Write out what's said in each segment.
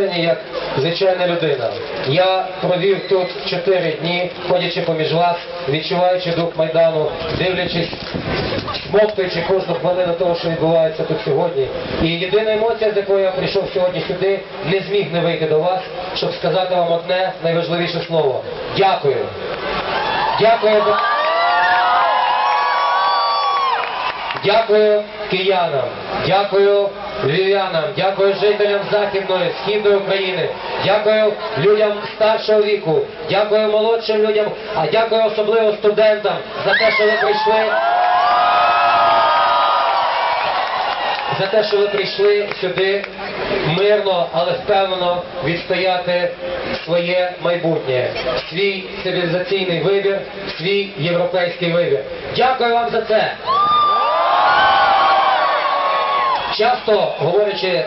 як звичайна людина. Я провів тут чотири дні, ходячи поміж вас, відчуваючи дух Майдану, дивлячись, смоктуючи кожну хвилину того, що відбувається тут сьогодні. І єдина емоція, з якою я прийшов сьогодні сюди, не зміг не вийти до вас, щоб сказати вам одне найважливіше слово. Дякую. Дякую. Дякую киянам, дякую львів'янам, дякую жителям Західної, Східної України, дякую людям старшого віку, дякую молодшим людям, а дякую особливо студентам за те, що ви прийшли. За те, що ви прийшли сюди мирно, але впевнено відстояти своє майбутнє, свій цивілізаційний вибір, свій європейський вибір. Дякую вам за це. Часто говорячи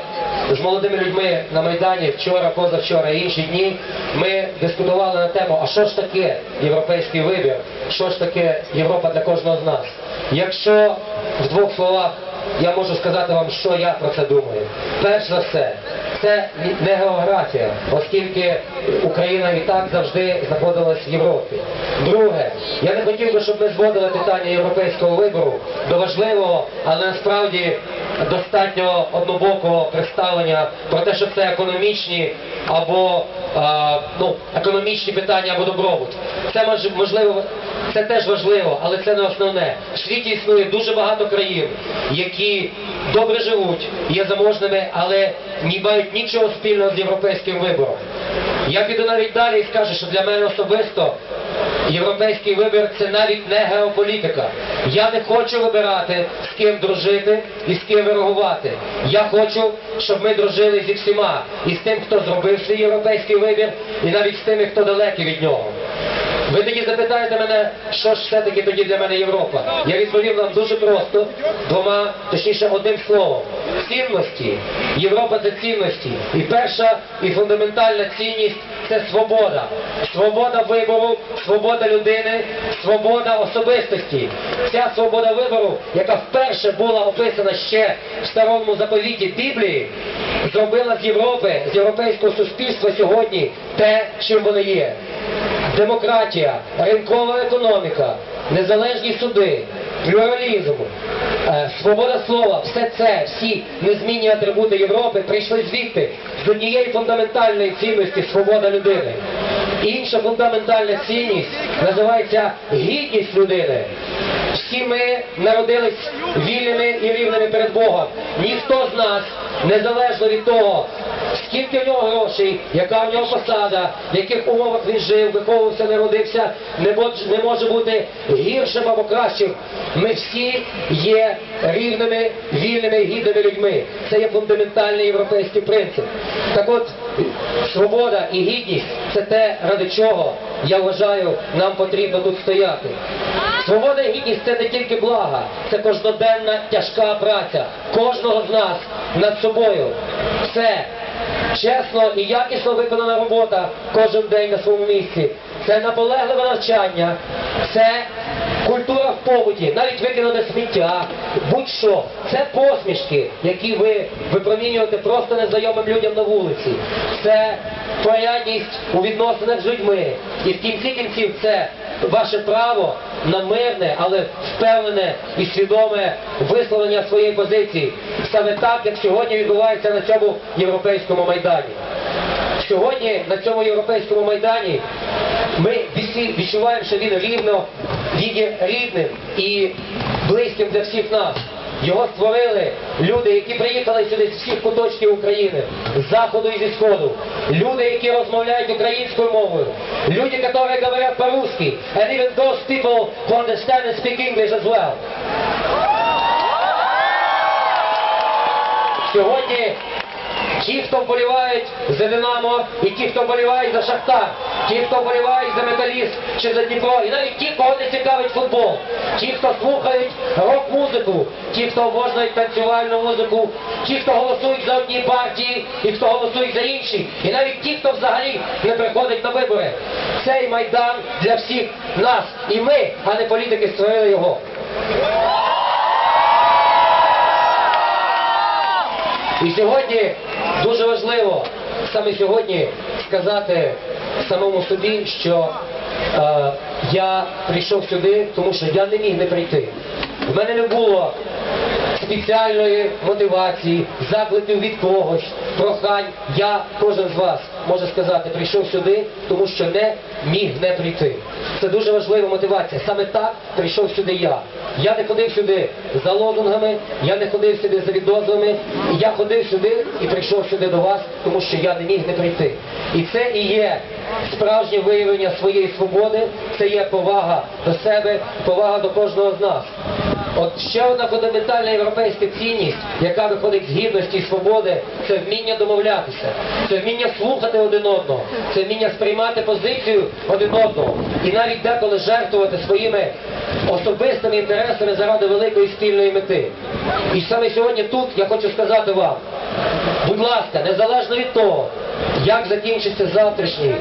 з молодими людьми на Майдані вчора, позавчора і інші дні, ми дискутували на тему, а що ж таке європейський вибір, що ж таке Європа для кожного з нас. Якщо в двох словах я можу сказати вам, що я про це думаю. Перш за все, це не географія, оскільки Україна і так завжди знаходилась в Європі. Друге, я не хотів би, щоб ми зводили питання європейського вибору до важливого, але насправді достатньо однобокого представлення про те, що це економічні або а, ну, економічні питання або добробут. Це мож- можливо, це теж важливо, але це не основне. В світі існує дуже багато країн, які добре живуть, є заможними, але не мають нічого спільного з європейським вибором. Я піду навіть далі і скажу, що для мене особисто європейський вибір це навіть не геополітика. Я не хочу вибирати, з ким дружити і з ким ворогувати. Я хочу, щоб ми дружили зі всіма. І з тим, хто зробив свій європейський вибір, і навіть з тими, хто далекий від нього. Ви тоді запитаєте мене, що ж все-таки тоді для мене Європа. Я відповім вам дуже просто, двома, точніше одним словом. Цінності. Європа це цінності. І перша і фундаментальна цінність це свобода. Свобода вибору, свобода людини, свобода особистості. Ця свобода вибору, яка вперше була описана ще в старому заповіті Біблії, зробила з Європи, з європейського суспільства сьогодні те, чим вони є демократія, ринкова економіка, незалежні суди, плюралізм, свобода слова, все це, всі незмінні атрибути Європи прийшли звідти з однієї фундаментальної цінності свобода людини. Інша фундаментальна цінність називається гідність людини. Всі ми народились вільними і рівними перед Богом. Ніхто з нас, незалежно від того, скільки в нього грошей, яка в нього посада, в яких умовах він жив, виховувався, народився, не мож- не може бути гіршим або кращим. Ми всі є рівними, вільними, гідними людьми. Це є фундаментальний європейський принцип. Так от, свобода і гідність це те, ради чого, я вважаю, нам потрібно тут стояти. Свобода і гідність це не тільки блага, це кожноденна тяжка праця кожного з нас над собою. Це чесно і якісно виконана робота кожен день на своєму місці. Це наполегливе навчання, це культура в побуті, навіть викинути сміття, будь-що. Це посмішки, які ви випромінюєте просто незнайомим людям на вулиці. Це порядність у відносинах з людьми. І в кінці кінців це ваше право на мирне, але впевнене і свідоме висловлення своєї позиції. Саме так, як сьогодні відбувається на цьому європейському майдані. Сьогодні на цьому європейському майдані ми всі відчуваємо, що він рівно він є рідним і близьким для всіх нас. Його створили люди, які приїхали сюди з всіх куточків України, з заходу і зі сходу. Люди, які розмовляють українською мовою. Люди, які говорять по-русски. And even those people who understand and speak English as well. Сьогодні ті, хто вболівають за Динамо, і ті, хто вболівають за Шахтар, ті, хто вболівають за Металіст чи за Дніпро, і навіть ті, кого не цікавить футбол, ті, хто слухають рок-музику, ті, хто обожнюють танцювальну музику, ті, хто голосують за одні партії, і хто голосують за інші, і навіть ті, хто взагалі не приходить на вибори. Цей майдан для всіх нас, і ми, а не політики, створили його. І сьогодні дуже важливо саме сьогодні сказати самому собі, що е, я прийшов сюди, тому що я не міг не прийти. В мене не було спеціальної мотивації, закликів від когось, прохань. Я, кожен з вас, може сказати, прийшов сюди, тому що не міг не прийти. Це дуже важлива мотивація. Саме так прийшов сюди я. Я не ходив сюди за лозунгами, я не ходив сюди за відозвами. Я ходив сюди і прийшов сюди до вас, тому що я не міг не прийти. І це і є справжнє виявлення своєї свободи, це є повага до себе, повага до кожного з нас. От ще одна фундаментальна європейська цінність, яка виходить з гідності і свободи, це вміння домовлятися, це вміння слухати один одного, це вміння сприймати позицію один одного і навіть деколи жертвувати своїми особистими інтересами заради великої спільної мети. І саме сьогодні тут я хочу сказати вам, будь ласка, незалежно від того, як закінчиться завтрашній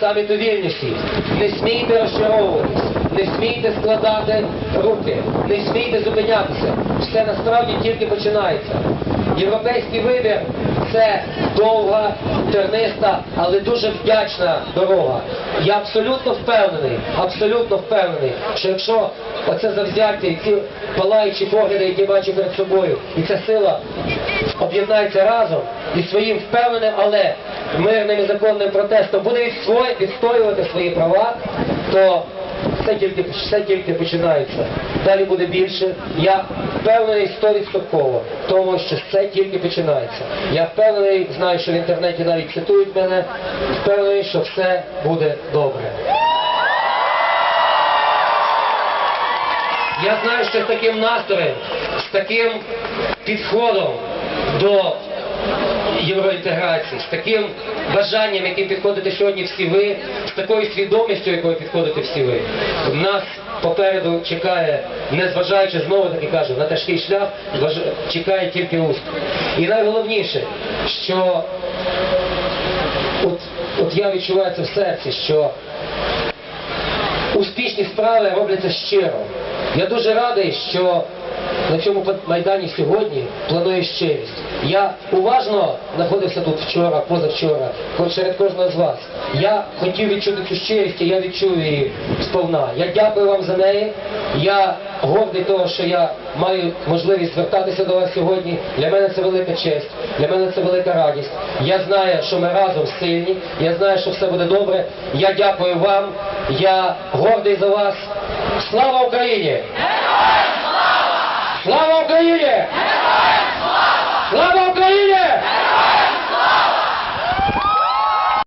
саміт у Вільнюсі, не смійте розчаровуватись, не смійте складати руки, не смійте зупинятися. Все насправді тільки починається. Європейський вибір це довга, терниста, але дуже вдячна дорога. Я абсолютно впевнений, абсолютно впевнений, що якщо оце завзяття і ці палаючі погляди, які бачу перед собою, і ця сила об'єднається разом і своїм впевненим, але мирним і законним протестом буде відстоювати свої права, то все тільки, все тільки починається. Далі буде більше. Я впевнений 100% тому, що все тільки починається. Я впевнений, знаю, що в інтернеті навіть цитують мене, впевнений, що все буде добре. Я знаю, що з таким настроєм, з таким підходом до євроінтеграції, з таким бажанням, яким підходите сьогодні всі ви, з такою свідомістю, якою підходите всі ви. Нас попереду чекає, незважаючи знову таки кажу, на тяжкий шлях, чекає тільки успіх. І найголовніше, що от, от я відчуваю це в серці, що успішні справи робляться щиро. Я дуже радий, що на цьому майдані сьогодні планує щирість. Я уважно знаходився тут вчора, позавчора, хоч серед кожного з вас. Я хотів відчути цю щирість, і я відчув її сповна. Я дякую вам за неї. Я гордий того, що я маю можливість звертатися до вас сьогодні. Для мене це велика честь, для мене це велика радість. Я знаю, що ми разом сильні. Я знаю, що все буде добре. Я дякую вам. Я гордий за вас. Слава Україні! Слава Україні! Слава